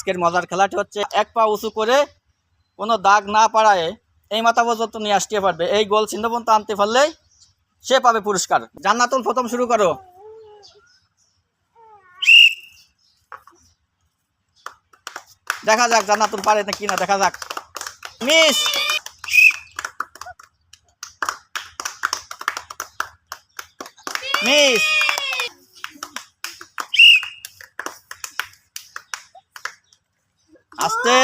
আজকের মজার খেলাটি হচ্ছে এক পা উঁচু করে কোনো দাগ না পাড়ায় এই মাথা পর্যন্ত নিয়ে আসতে পারবে। এই গোল পর্যন্ত আনতে পারলেই সে পাবে পুরস্কার। জান্নাতুল, প্রথম শুরু করো। দেখা যাক জান্নাতুল পারে না কিনা, দেখা যাক। মিস! মিস! আস্তে।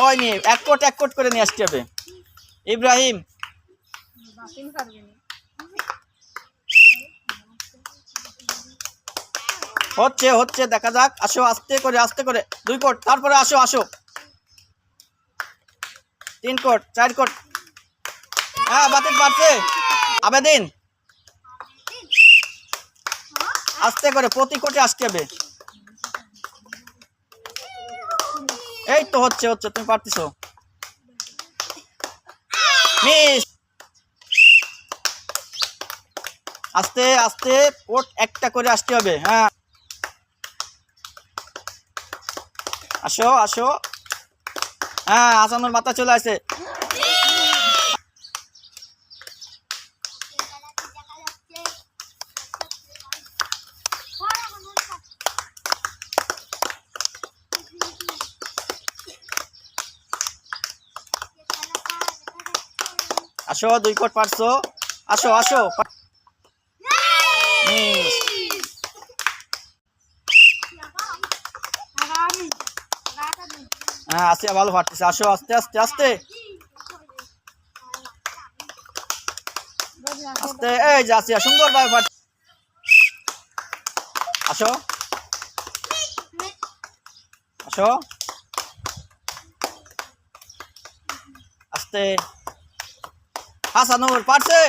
হয়নি, এক কোট এক কোট করে নিয়ে আসতে হবে। ইব্রাহিম। হচ্ছে হচ্ছে, দেখা যাক। আসো, আস্তে করে আস্তে করে। দুই কোট, তারপরে আসো আসো। তিন কোট, চার কোট। হ্যাঁ বাতিল পারছে আবেদিন। আস্তে করে, প্রতি কোটে আসতে হবে। এই তো হচ্ছে হচ্ছে, তুমি পারতেছো। মিস! আস্তে আস্তে, ওট একটা করে আসতে হবে হ্যাঁ। আসো আসো। হ্যাঁ আসানোর মাথা চলে আসে। আসো, দুই কোট পারছ? আসো আসো হ্যাঁ আসিয়া ভালো পারতেছে। আসো, আস্তে আস্তে আস্তে। আস্তে, এই যে আসিয়া, সুন্দর ভাবে পার আসো। আসো। আস্তে। হাসানুর পারছে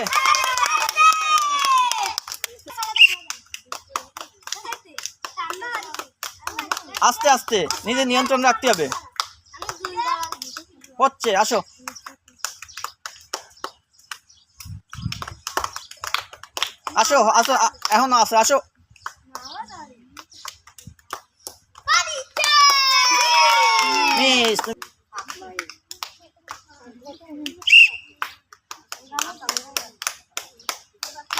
আস্তে আস্তে, নিজে নিয়ন্ত্রণ রাখতে হবে। হচ্ছে, আসো। আসো আসো এখনও আসো আসো। মিস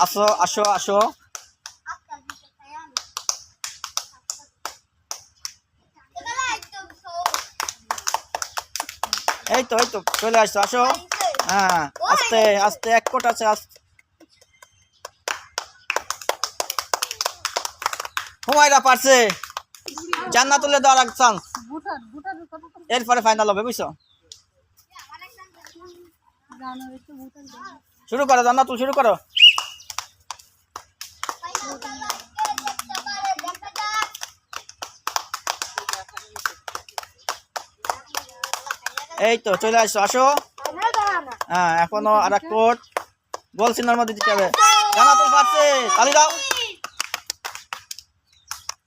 আসো আসো আসো। এই তো এই তো চলে আসছো আসো। হ্যাঁ আস্তে আস্তে এক কোট আছে আস্তে। হুমায়রা পারছে। জান্নাতুলে দেওয়ার এক চান্স এরপরে ফাইনাল হবে বুঝছ? শুরু করো জান্নাতুল শুরু করো। এই তো, চলে আসছো আসো। হ্যাঁ এখনও আর এক কোট। গোল চিহ্নের মধ্যে দিতে হবে। জানা জান্নাতুল পারছে, তালি দাও।